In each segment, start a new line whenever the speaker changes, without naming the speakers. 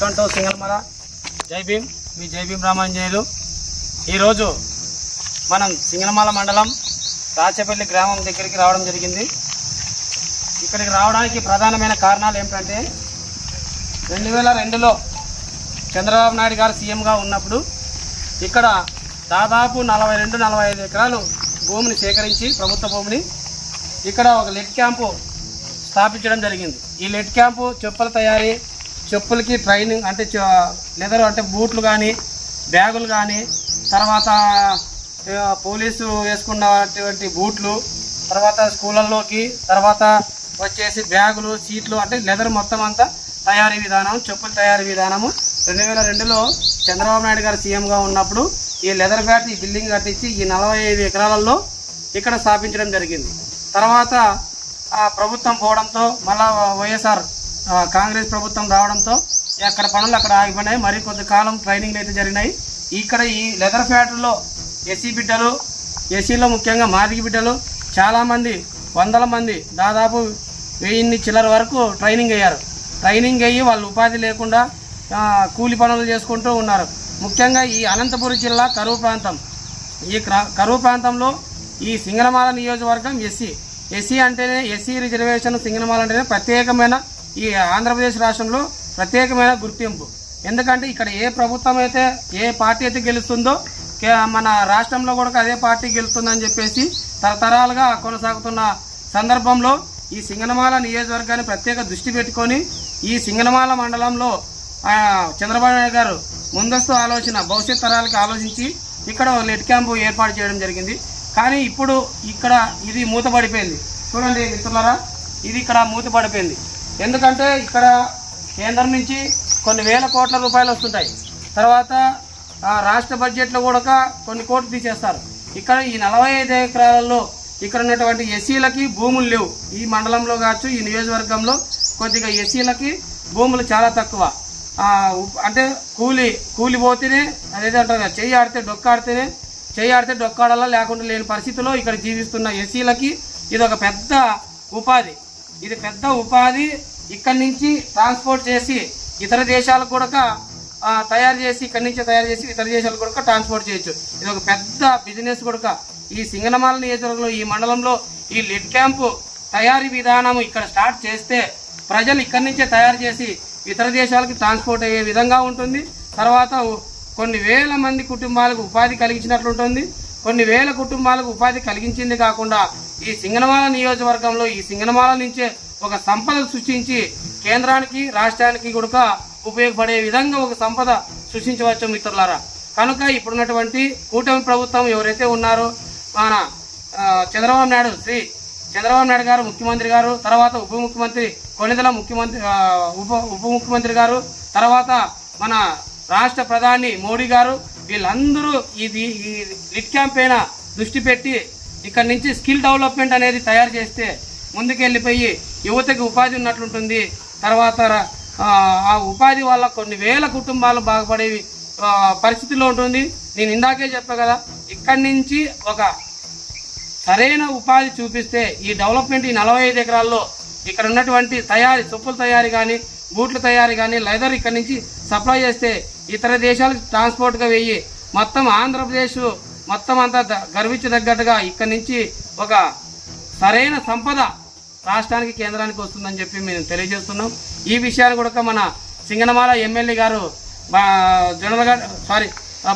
Welcome to సింగల్మల. జై భీమ్. మీ జై భీమ్ రామాంజనేయులు. ఈరోజు మనం సింగల్మల మండలం రాచపల్లి గ్రామం దగ్గరికి రావడం జరిగింది. ఇక్కడికి రావడానికి ప్రధానమైన కారణాలు ఏమిటంటే రెండు వేల రెండులో చంద్రబాబు నాయుడు గారు సీఎంగా ఉన్నప్పుడు ఇక్కడ దాదాపు నలభై రెండు నలభై ఐదు ఎకరాలు భూమిని సేకరించి ప్రభుత్వ భూమిని ఇక్కడ ఒక లెట్ క్యాంపు స్థాపించడం జరిగింది. ఈ లెట్ క్యాంపు చెప్పుల తయారీ చెప్పులకి ట్రైనింగ్ అంటే లెదర్ అంటే బూట్లు కానీ బ్యాగులు కానీ తర్వాత పోలీసు వేసుకున్నటువంటి బూట్లు తర్వాత స్కూళ్ళల్లోకి తర్వాత వచ్చేసి బ్యాగులు సీట్లు అంటే లెదర్ మొత్తం అంతా తయారీ విధానం చెప్పుల తయారీ విధానము. రెండు వేల రెండులో చంద్రబాబు నాయుడు గారు సీఎంగా ఉన్నప్పుడు ఈ లెదర్ బ్యాట్ ఈ బిల్డింగ్ కట్టించి ఈ నలభై ఐదు ఎకరాలలో ఇక్కడ స్థాపించడం జరిగింది. తర్వాత ఆ ప్రభుత్వం పోవడంతో మళ్ళా వైఎస్ఆర్ కాంగ్రెస్ ప్రభుత్వం రావడంతో అక్కడ పనులు అక్కడ ఆగిపోయినాయి. మరి కొద్ది కాలం ట్రైనింగ్లు అయితే జరిగినాయి. ఇక్కడ ఈ లెదర్ ఫ్యాక్టరీలో ఎస్సీ బిడ్డలు ఎస్సీలో ముఖ్యంగా మాదిగి బిడ్డలు చాలామంది వందల మంది దాదాపు వెయ్యిన్ని చిల్లర వరకు ట్రైనింగ్ అయ్యారు. ట్రైనింగ్ అయ్యి వాళ్ళు ఉపాధి లేకుండా కూలి పనులు చేసుకుంటూ ఉన్నారు. ముఖ్యంగా ఈ అనంతపురం జిల్లా కరువు ప్రాంతం. ఈ కరువు ప్రాంతంలో ఈ సింగనమాల నియోజకవర్గం ఎస్సీ. ఎస్సీ అంటేనే ఎస్సీ రిజర్వేషన్ సింగనమాల అంటేనే ప్రత్యేకమైన ఈ ఆంధ్రప్రదేశ్ రాష్ట్రంలో ప్రత్యేకమైన గుర్తింపు. ఎందుకంటే ఇక్కడ ఏ ప్రభుత్వం అయితే ఏ పార్టీ అయితే గెలుస్తుందో మన రాష్ట్రంలో కూడా అదే పార్టీ గెలుస్తుందని చెప్పేసి తరతరాలుగా కొనసాగుతున్న సందర్భంలో ఈ సింగనమాల నియోజకవర్గాన్ని ప్రత్యేక దృష్టి పెట్టుకొని ఈ సింగనమాల మండలంలో ఆ, చంద్రబాబు నాయుడు గారు ముందస్తు ఆలోచన భవిష్యత్ తరాలకి ఆలోచించి ఇక్కడ ఒక లెట్ క్యాంపు ఏర్పాటు చేయడం జరిగింది. కానీ ఇప్పుడు ఇక్కడ ఇది మూతపడిపోయింది. చూడండి మిత్రులారా ఇది ఇక్కడ మూతపడిపోయింది. ఎందుకంటే ఇక్కడ కేంద్రం నుంచి కొన్ని వేల కోట్ల రూపాయలు వస్తుంటాయి. తర్వాత రాష్ట్ర బడ్జెట్లో కూడా కొన్ని కోట్లు తీసేస్తారు. ఇక్కడ ఈ నలభై ఐదు ఎకరాలలో ఇక్కడ ఉన్నటువంటి ఎస్సీలకి భూములు లేవు. ఈ మండలంలో కావచ్చు ఈ నియోజకవర్గంలో కొద్దిగా ఎస్సీలకి భూములు చాలా తక్కువ. అంటే కూలి కూలి పోతేనే అదేదో అంటారు కదా, చెయ్యి ఆడితే డొక్క ఆడితేనే చెయ్యి ఆడితే డొక్కాడాలా లేకుండా లేని పరిస్థితిలో ఇక్కడ జీవిస్తున్న ఎస్సీలకి ఇది ఒక పెద్ద ఉపాధి. ఇది పెద్ద ఉపాధి ఇక్కడి నుంచి ట్రాన్స్పోర్ట్ చేసి ఇతర దేశాలకు కూడా తయారు చేసి ఇక్కడి నుంచి తయారు చేసి ఇతర దేశాలకు కూడా ట్రాన్స్పోర్ట్ చేయొచ్చు. ఇది ఒక పెద్ద బిజినెస్ కూడా ఈ సింగనమాల నియోజకవర్గంలో ఈ మండలంలో ఈ లిడ్ క్యాంపు తయారీ విధానం ఇక్కడ స్టార్ట్ చేస్తే ప్రజలు ఇక్కడి నుంచే తయారు చేసి ఇతర దేశాలకు ట్రాన్స్పోర్ట్ అయ్యే విధంగా ఉంటుంది. తర్వాత కొన్ని వేల మంది కుటుంబాలకు ఉపాధి కలిగించినట్లు ఉంటుంది కొన్ని వేల కుటుంబాలకు ఉపాధి కలిగించింది కాకుండా ఈ సింగనమాల నియోజకవర్గంలో ఈ సింగనమాల నుంచే ఒక సంపద సృష్టించి కేంద్రానికి రాష్ట్రానికి కూడా ఉపయోగపడే విధంగా ఒక సంపద సృష్టించవచ్చు మిత్రులారా. కనుక ఇప్పుడున్నటువంటి కూటమి ప్రభుత్వం ఎవరైతే ఉన్నారో మన చంద్రబాబు నాయుడు శ్రీ చంద్రబాబు నాయుడు గారు ముఖ్యమంత్రి గారు తర్వాత ఉప ముఖ్యమంత్రి కొనిదల ముఖ్యమంత్రి ఉప ఉప ముఖ్యమంత్రి గారు తర్వాత మన రాష్ట్ర ప్రధాని మోడీ గారు వీళ్ళందరూ ఇది ఈ లిట్ క్యాంప్ పైన దృష్టి పెట్టి ఇక్కడ నుంచి స్కిల్ డెవలప్మెంట్ అనేది తయారు చేస్తే ముందుకెళ్ళిపోయి యువతకి ఉపాధి ఉన్నట్లుంటుంది. తర్వాత ఆ, ఉపాధి వల్ల కొన్ని వేల కుటుంబాలు బాగుపడేవి పరిస్థితిలో ఉంటుంది. నేను ఇందాకే చెప్పా కదా ఇక్కడి నుంచి ఒక సరైన ఉపాధి చూపిస్తే ఈ డెవలప్మెంట్ ఈ నలభై ఐదు ఎకరాల్లో ఇక్కడ ఉన్నటువంటి తయారీ చెప్పుల తయారీ కానీ బూట్ల తయారీ కానీ లెదర్ ఇక్కడ నుంచి సప్లై చేస్తే ఇతర దేశాలకు ట్రాన్స్పోర్ట్గా వెయ్యి మొత్తం ఆంధ్రప్రదేశ్ మొత్తం అంతా ద- గర్వించదగ్గట్టుగా ఇక్కడ నుంచి ఒక సరైన సంపద రాష్ట్రానికి కేంద్రానికి వస్తుందని చెప్పి మేము తెలియజేస్తున్నాం. ఈ విషయాన్ని కూడా మన సింగనమాల ఎమ్మెల్యే గారు బా- సారీ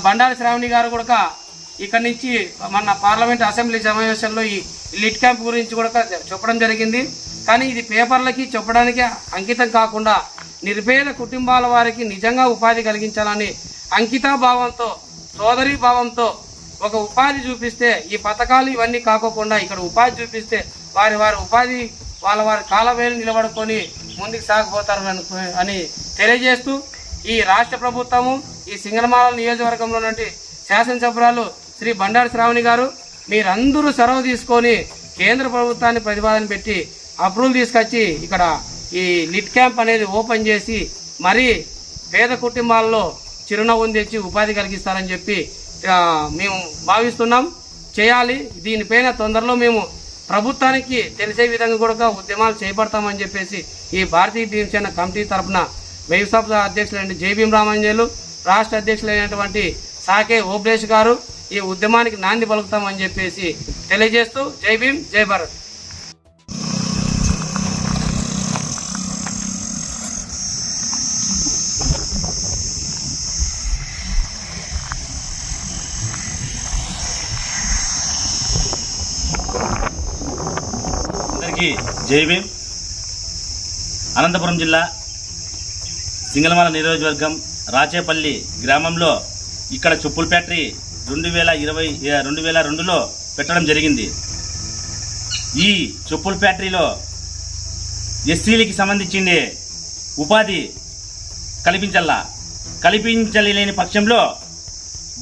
బండారి శ్రావణి గారు కూడా ఇక్కడ నుంచి మన పార్లమెంట్ అసెంబ్లీ సమావేశంలో ఈ లిట్ క్యాంప్ గురించి కూడా చెప్పడం జరిగింది. కానీ ఇది పేపర్లకి చెప్పడానికి అంకితం కాకుండా నిర్భేద కుటుంబాల వారికి నిజంగా ఉపాధి కలిగించాలని అంకితా భావంతో సోదరీ భావంతో ఒక ఉపాధి చూపిస్తే ఈ పథకాలు ఇవన్నీ కాకోకుండా ఇక్కడ ఉపాధి చూపిస్తే వారి వారి ఉపాధి వాళ్ళ వారి కాలవేలు నిలబడుకొని ముందుకు సాగిపోతారు అనుకో- అని తెలియజేస్తూ ఈ రాష్ట్ర ప్రభుత్వము ఈ సింగనమాల నియోజకవర్గంలో నుండి శాసనసభ్యురాలు శ్రీ బండారు శ్రావణి గారు మీరందరూ చొరవ తీసుకొని కేంద్ర ప్రభుత్వాన్ని ప్రతిపాదన పెట్టి అప్రూవల్ తీసుకొచ్చి ఇక్కడ ఈ లిట్ క్యాంప్ అనేది ఓపెన్ చేసి మరీ పేద కుటుంబాల్లో చిరునవ్వును తెచ్చి ఉపాధి కలిగిస్తారని చెప్పి మేము భావిస్తున్నాం. చేయాలి. దీనిపైన తొందరలో మేము ప్రభుత్వానికి తెలిసే విధంగా కూడా ఉద్యమాలు చేపడతామని చెప్పేసి ఈ భారతీయ భీమసేన కమిటీ తరఫున వ్యవస్థాపక అధ్యక్షులైన జై భీమ్ రామాంజనేయులు రాష్ట్ర అధ్యక్షులైనటువంటి సాకే ఓబ్లేష్ గారు ఈ ఉద్యమానికి నాంది పలుకుతామని చెప్పేసి తెలియజేస్తూ జై భీమ్ జై భారత్.
అందరికీ జై భీమ్. అనంతపురం జిల్లా సింగలమల నియోజకవర్గం రాచేపల్లి గ్రామంలో ఇక్కడ చెప్పుల ఫ్యాక్టరీ రెండు వేల ఇరవై రెండు వేల రెండులో పెట్టడం జరిగింది. ఈ చెప్పుల ఫ్యాక్టరీలో ఎస్సీలకి సంబంధించింది ఉపాధి కల్పించల్లా. కల్పించలేని పక్షంలో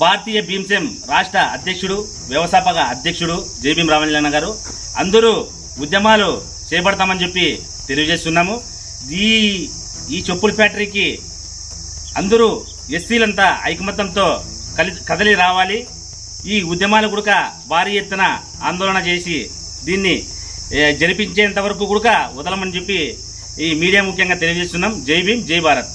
భారతీయ భీమసేం రాష్ట్ర అధ్యక్షుడు వ్యవస్థాపక అధ్యక్షుడు జై రామలీలన్న గారు అందరూ ఉద్యమాలు చేపడతామని చెప్పి తెలియజేస్తున్నాము. ఈ ఈ చెప్పుల ఫ్యాక్టరీకి అందరూ ఎస్సీలంతా ఐకమత్యంతో కలి కదలి రావాలి. ఈ ఉద్యమాలు కూడా భారీ ఎత్తున ఆందోళన చేసి దీన్ని జరిపించేంత వరకు కూడా వదలమని చెప్పి ఈ మీడియా ముఖ్యంగా తెలియజేస్తున్నాం. జై భీమ్ జై భారత్.